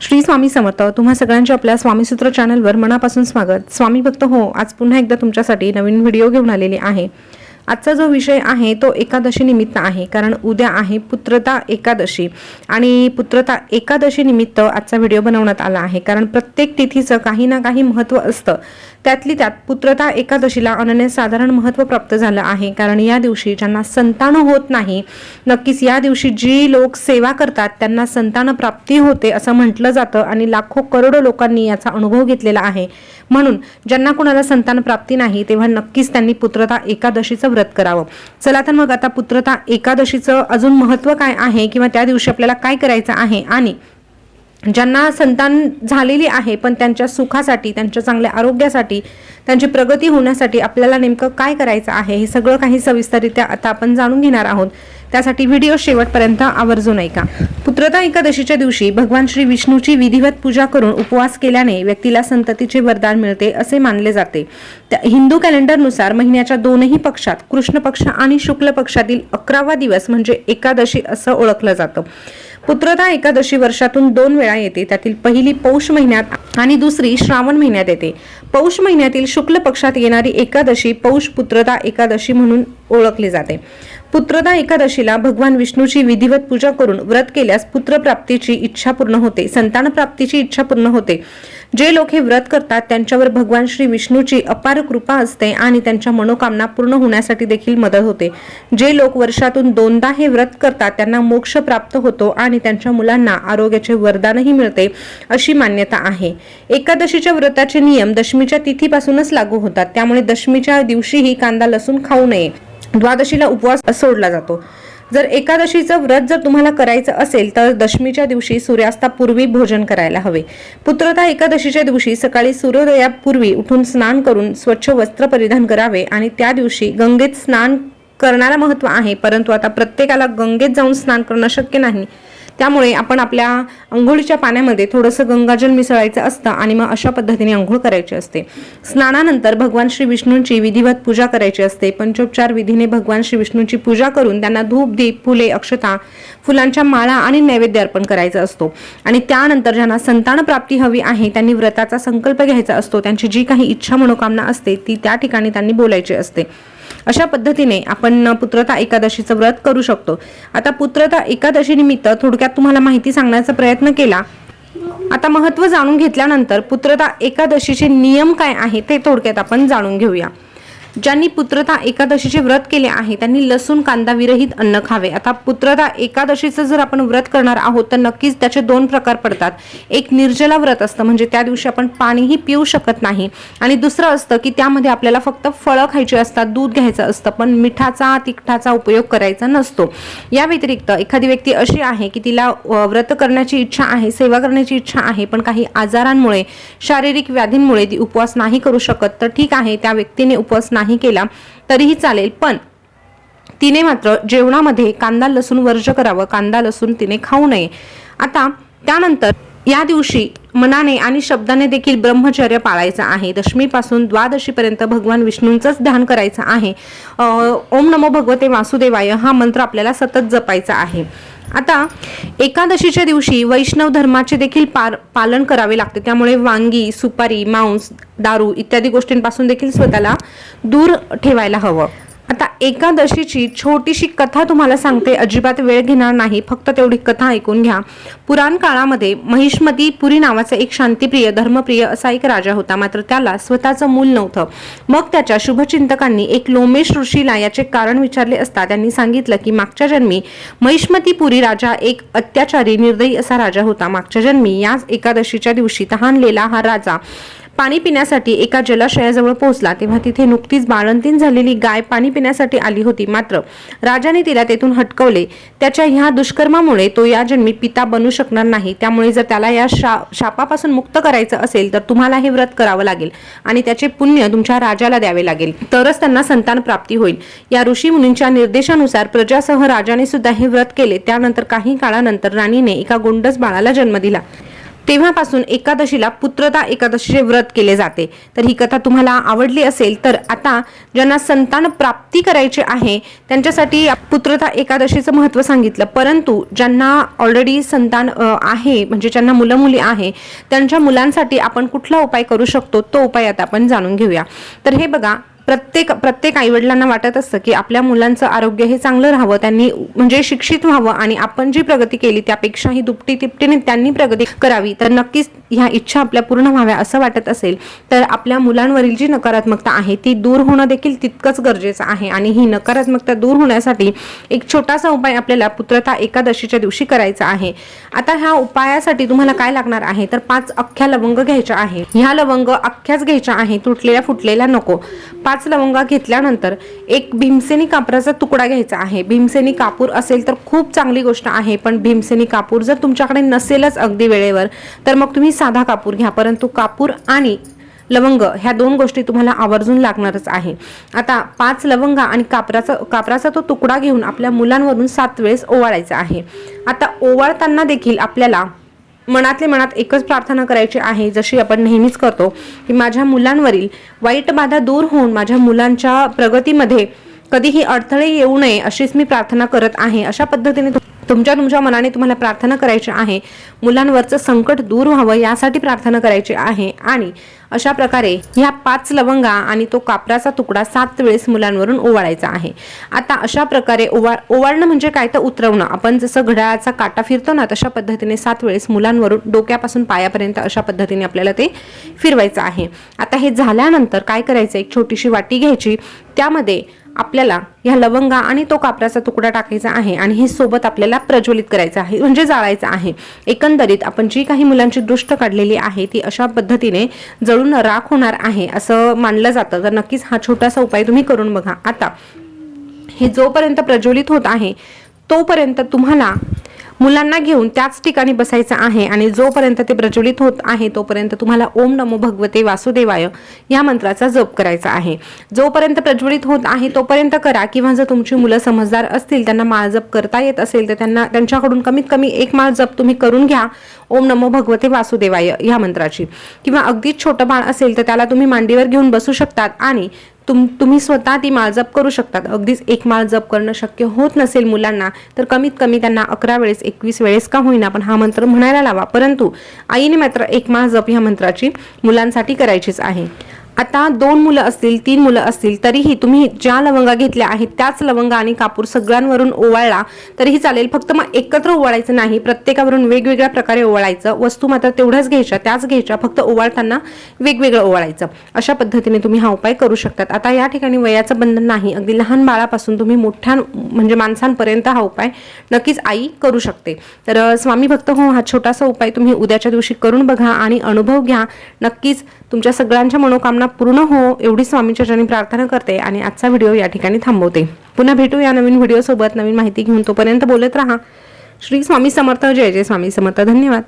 श्री स्वामी समर्थ तुम्हा सगळ्यांचे आपल्या स्वामीसूत्र चॅनलवर मनापासून स्वागत. स्वामी भक्त हो आज पुन्हा एकदा तुमच्यासाठी नवीन व्हिडिओ घेऊन आलेली आहे. आजचा जो विषय आहे तो एकादशी निमित्त आहे कारण उद्या आहे पुत्रता एकादशी. आणि पुत्रता एकादशी निमित्त आजचा व्हिडिओ बनवण्यात आला आहे कारण प्रत्येक तिथीचं काही ना काही महत्त्व असतं. त्यातली त्यात पुत्रता एकादशीला अनन्यसाधारण महत्त्व प्राप्त झालं आहे. कारण या दिवशी ज्यांना संतान होत नाही नक्कीच या दिवशी जी लोक सेवा करतात त्यांना संतान प्राप्ती होते असं म्हटलं जातं आणि लाखो करोडो लोकांनी याचा अनुभव घेतलेला आहे. म्हणून ज्यांना कुणाला संतान प्राप्ती नाही तेव्हा नक्कीच त्यांनी पुत्रता एकादशीचं व्रत करावं. चला तर मग आता पुत्रता एकादशीचं अजून महत्त्व काय आहे? किंवा त्या दिवशी आपल्याला काय करायचं आहे? आणि ज्यांना संतान झालेली आहे पण त्यांच्या सुखासाठी त्यांच्या चांगल्या आरोग्यासाठी त्यांची प्रगती होण्यासाठी आपल्याला नेमकं काय करायचं आहे हे सगळं काही सविस्तरित्या आता आपण जाणून घेणार आहोत. त्यासाठी व्हिडिओ शेवटपर्यंत आवर्जून ऐका. पुत्रता एकादशीच्या दिवशी भगवान श्री विष्णूची विधिवत पूजा करून उपवास केल्याने व्यक्तीला संततीचे वरदान मिळते असे मानले जाते. त्या हिंदू कॅलेंडरनुसार महिन्याच्या दोनही पक्षात कृष्ण पक्ष आणि शुक्ल पक्षातील अकरावा दिवस म्हणजे एकादशी असं ओळखलं जातं. पुत्रता एकादशी वर्षातून दोन वेळा येते. त्यातील पहिली पौष महिन्यात आणि दुसरी श्रावण महिन्यात येते. पौष महिन्यातील शुक्ल पक्षात येणारी एकादशी पौष पुत्रता एकादशी म्हणून ओळखली जाते. पुत्रता एकादशीला भगवान विष्णूची विधिवत पूजा करून व्रत केल्यास पुत्रप्राप्तीची इच्छा पूर्ण होते. संतान प्राप्तीची इच्छा पूर्ण होते. जे लोक हे व्रत करतात त्यांच्यावर भगवान श्री विष्णूची अपार कृपा असते आणि त्यांच्या मनोकामना पूर्ण होण्यासाठी देखील मदत होते. जे लोक वर्षातून दोनदा हे व्रत करतात त्यांना मोक्ष प्राप्त होतो आणि त्यांच्या मुलांना आरोग्याचे वरदानही मिळते अशी मान्यता आहे. एकादशीच्या व्रताचे नियम दशमीच्या तिथीपासूनच लागू होतात त्यामुळे दशमीच्या दिवशीही कांदा लसूण खाऊ नये. द्वादशीला उपवास सोडला जातो. जर एकादशीचं व्रत जर तुम्हाला करायचं असेल तर दशमीच्या दिवशी सूर्यास्तापूर्वी भोजन करायला हवे. पुत्रता एकादशीच्या दिवशी सकाळी सूर्योदयापूर्वी उठून स्नान करून स्वच्छ वस्त्र परिधान करावे आणि त्या दिवशी गंगेत स्नान करण्याला महत्त्व आहे परंतु आता प्रत्येकाला गंगेत जाऊन स्नान करणं शक्य नाही. त्यामुळे आपण आपल्या अंघोळीच्या पाण्यामध्ये थोडंसं गंगाजल मिसळायचं असतं आणि मग अशा पद्धतीने अंघोळ करायची असते. स्नानानंतर भगवान श्री विष्णूंची विधिवत पूजा करायची असते. पंचोपचार विधीने भगवान श्री विष्णूंची पूजा करून त्यांना धूप दीप फुले अक्षता फुलांच्या माळा आणि नैवेद्य अर्पण करायचा असतो. आणि त्यानंतर ज्यांना संतान प्राप्ती हवी आहे त्यांनी व्रताचा संकल्प घ्यायचा असतो. त्यांची जी काही इच्छा मनोकामना असते ती त्या ठिकाणी त्यांनी बोलायची असते. अशा पद्धतीने आपण पुत्रता एकादशीचं व्रत करू शकतो. आता पुत्रता एकादशी निमित्त थोडक्यात तुम्हाला माहिती सांगण्याचा प्रयत्न केला. आता महत्त्व जाणून घेतल्यानंतर पुत्रता एकादशीचे नियम काय आहे ते थोडक्यात आपण जाणून घेऊया. ज्यांनी पुत्रता एकादशीचे व्रत केले आहे त्यांनी लसूण कांदा विरहित अन्न खावे. आता पुत्रता एकादशीचं जर आपण व्रत करणार आहोत तर नक्कीच त्याचे दोन प्रकार पडतात. एक निर्जला व्रत असतं म्हणजे त्या दिवशी आपण पाणीही पिऊ शकत नाही. आणि दुसरं असतं की त्यामध्ये आपल्याला फक्त फळं खायची असतात दूध घ्यायचं असतं पण मिठाचा तिखटाचा उपयोग करायचा नसतो. या व्यतिरिक्त एखादी व्यक्ती अशी आहे की तिला व्रत करण्याची इच्छा आहे सेवा करण्याची इच्छा आहे पण काही आजारांमुळे शारीरिक व्याधींमुळे ती उपवास नाही करू शकत तर ठीक आहे त्या व्यक्तीने उपवास नाही केला तरीही चालेल. पण तिने मात्र जेवणामध्ये कांदा लसूण वर्ज करावं. कांदा लसूण तिने खाऊ नये. आता त्यानंतर या दिवशी मनाने आणि शब्दाने देखील ब्रह्मचर्य पाळायचं आहे. दशमीपासून द्वादशीपर्यंत भगवान विष्णूंचंच ध्यान करायचं आहे. ओम नमो भगवते वासुदेवाय हा मंत्र आपल्याला सतत जपायचा आहे. आता एकादशीच्या दिवशी वैष्णव धर्माचे देखील पार पालन करावे लागते. त्यामुळे वांगी सुपारी मांस दारू इत्यादी गोष्टींपासून देखील स्वतःला दूर ठेवायला हवं. एकादशीची छोटीशी कथा तुम्हाला सांगते. अजिबात वेळ घेणार नाही. फक्त तेवढी कथा ऐकून घ्या. पुराण काळामध्ये महिष्मती पुरी नावाचा एक शांतीप्रिय धर्मप्रिय असा एक राजा होता. मात्र त्याला स्वतःचं मूल नव्हतं. मग त्याच्या शुभचिंतकांनी एक लोमेश ऋषीला याचे कारण विचारले असता त्यांनी सांगितलं की मागच्या जन्मी महिष्मतीपुरी राजा एक अत्याचारी निर्दयी असा राजा होता. मागच्या जन्मी याच एकादशीच्या दिवशी तहानलेला हा राजा पाणी पिण्यासाठी एका जलाशयाजवळ पोहोचला तेव्हा तिथे नुकतीच बाळंतीन झालेली गाय पाणी पिण्यासाठी आली होती. मात्र राजाने तिला तेथून हटकवले. त्याच्या ह्या दुष्कर्मामुळे तो या जन्मी पिता बनू शकणार नाही. त्यामुळे जर त्याला या शा शापापासून मुक्त करायचं असेल तर तुम्हाला हे व्रत करावं लागेल आणि त्याचे पुण्य तुमच्या राजाला द्यावे लागेल. तरच त्यांना संतान प्राप्ती होईल. या ऋषी मुनींच्या निर्देशानुसार प्रजासह राजाने सुद्धा हे व्रत केले. त्यानंतर काही काळानंतर राणीने एका गोंडस बाळाला जन्म दिला. तेव्हापासून एकादशीला पुत्रता एकादशीचे व्रत केले जाते. तर ही कथा तुम्हाला आवडली असेल तर आता ज्यांना संतान प्राप्ती करायची आहे त्यांच्यासाठी पुत्रता एकादशीचं महत्त्व सांगितलं. परंतु ज्यांना ऑलरेडी संतान आहे म्हणजे ज्यांना मुलं मुली आहे त्यांच्या मुलांसाठी आपण कुठला उपाय करू शकतो? तो उपाय आता आपण जाणून घेऊया. तर हे बघा प्रत्येक प्रत्येक आईवडिलांना वाटत असतं की आपल्या मुलांचं आरोग्य हे चांगलं राहावं त्यांनी म्हणजे शिक्षित व्हावं आणि आपण जी प्रगती केली त्यापेक्षाही दुपटी तिपटीने त्यांनी प्रगती करावी तर नक्कीच ह्या इच्छा आपल्या पूर्ण व्हाव्या असं वाटत असेल तर आपल्या मुलांवरील जी नकारात्मकता आहे ती दूर होणं देखील तितकंच गरजेचं आहे आणि ही नकारात्मकता दूर होण्यासाठी एक छोटासा उपाय आपल्याला पुत्रता एकादशीच्या दिवशी करायचा आहे. आता ह्या उपायासाठी तुम्हाला काय लागणार आहे? तर पाच अख्ख्या लवंग घ्यायच्या आहे. ह्या लवंग अख्ख्याच घ्यायच्या आहे तुटलेल्या फुटलेल्या नको. पाच पाच लवंगा घेतल्यानंतर एक भीमसेनी कापराचा तुकडा घ्यायचा आहे. भीमसेनी कापूर असेल तर खूप चांगली गोष्ट आहे पण भीमसेनी कापूर जर तुमच्याकडे नसेलच अगदी वेळेवर तर मग तुम्ही साधा कापूर घ्या. परंतु कापूर आणि लवंग ह्या दोन गोष्टी तुम्हाला आवर्जून लागणारच आहे. आता पाच लवंगा आणि कापराचा कापराचा तो तुकडा घेऊन आपल्या मुलांवरून सात वेळेस ओवाळायचा आहे. आता ओवाळताना देखील आपल्याला मनातले मनात एकच प्रार्थना करायची आहे जशी आपण नेहमीच करतो की माझ्या मुलांवरील वाईट बाधा दूर होऊन माझ्या मुलांच्या प्रगतीमध्ये कधीही अडथळे येऊ नये अशीच मी प्रार्थना करत आहे. अशा पद्धतीने तुमच्या तुमच्या मनाने तुम्हाला प्रार्थना करायची आहे. मुलांवरचं संकट दूर व्हावं यासाठी प्रार्थना करायची आहे. आणि अशा प्रकारे ह्या पाच लवंगा आणि तो कापराचा तुकडा सात वेळेस मुलांवरून ओवाळायचा आहे. आता अशा प्रकारे ओवाळ ओवाळणं म्हणजे काय? तर उतरवणं. आपण जसं घड्याळाचा काटा फिरतो ना तशा पद्धतीने सात वेळेस मुलांवरून डोक्यापासून पायापर्यंत अशा पद्धतीने आपल्याला ते फिरवायचं आहे. आता हे झाल्यानंतर काय करायचं? एक छोटीशी वाटी घ्यायची. त्यामध्ये आपल्याला ह्या लवंगा आणि तो कापराचा तुकडा टाकायचा आहे आणि हे सोबत आपल्याला प्रज्वलित करायचं आहे म्हणजे जाळायचं आहे. एकंदरीत आपण जी काही मुलांची दृष्ट काढलेली आहे ती अशा पद्धतीने जळून राख होणार आहे असं मानलं जातं. तर नक्कीच हा छोटासा उपाय तुम्ही करून बघा. आता हे जोपर्यंत प्रज्वलित होत आहे तोपर्यंत तुम्हाला मुलांना घेऊन त्याच ठिकाणी बसायचं आहे आणि जोपर्यंत ते प्रज्वलित होत आहे तोपर्यंत तुम्हाला ओम नमो भगवते वासुदेवाय या मंत्राचा जप करायचा आहे. जोपर्यंत प्रज्वलित होत आहे तोपर्यंत करा किंवा जर तुमची मुलं समजदार असतील त्यांना माळ जप करता येत असेल तर त्यांना त्यांच्याकडून कमीत कमी एक माळ जप तुम्ही करून घ्या. ओम नमो भगवते वासुदेवाय या मंत्राची. किंवा अगदीच छोटं बाळ असेल तर त्याला तुम्ही मांडीवर घेऊन बसू शकतात आणि तुम तुम्ही स्वतः ती माळ जप करू शकतात. अगदीच एक माळ जप करणं शक्य होत नसेल मुलांना तर कमीत कमी त्यांना अकरा वेळेस एकवीस वेळेस का होईना पण हा मंत्र म्हणायला लावा. परंतु आईने मात्र एक माळ जप ह्या मंत्राची मुलांसाठी करायचीच आहे. आता दोन मुलं असतील तीन मुलं असतील तरीही तुम्ही ज्या लवंगा घेतल्या आहेत त्याच लवंगा आणि कापूर सगळ्यांवरून ओवाळला तरीही चालेल. फक्त मग एकत्र ओवाळायचं नाही प्रत्येकावरून वेगवेगळ्या प्रकारे ओवाळायचं. वस्तू मात्र तेवढ्याच घ्यायच्या त्याच घ्यायच्या फक्त ओवाळताना वेगवेगळं ओवाळायचं. अशा पद्धतीने तुम्ही हा उपाय करू शकतात. आता या ठिकाणी वयाचं बंधन नाही. अगदी लहान बाळापासून तुम्ही मोठ्या म्हणजे माणसांपर्यंत हा उपाय नक्कीच आई करू शकते. तर स्वामी भक्त हो हा छोटासा उपाय तुम्ही उद्याच्या दिवशी करून बघा आणि अनुभव घ्या. नक्कीच तुमच्या सगळ्यांच्या मनोकामना पूर्ण हो एवढी स्वामीच्या चरणी प्रार्थना करते आणि आजचा व्हिडिओ या ठिकाणी थांबवते. पुन्हा भेटू या नवीन व्हिडिओसोबत नवीन माहिती घेऊन तोपर्यंत बोलत राहा. श्री स्वामी समर्थ. जय जय स्वामी समर्थ. धन्यवाद.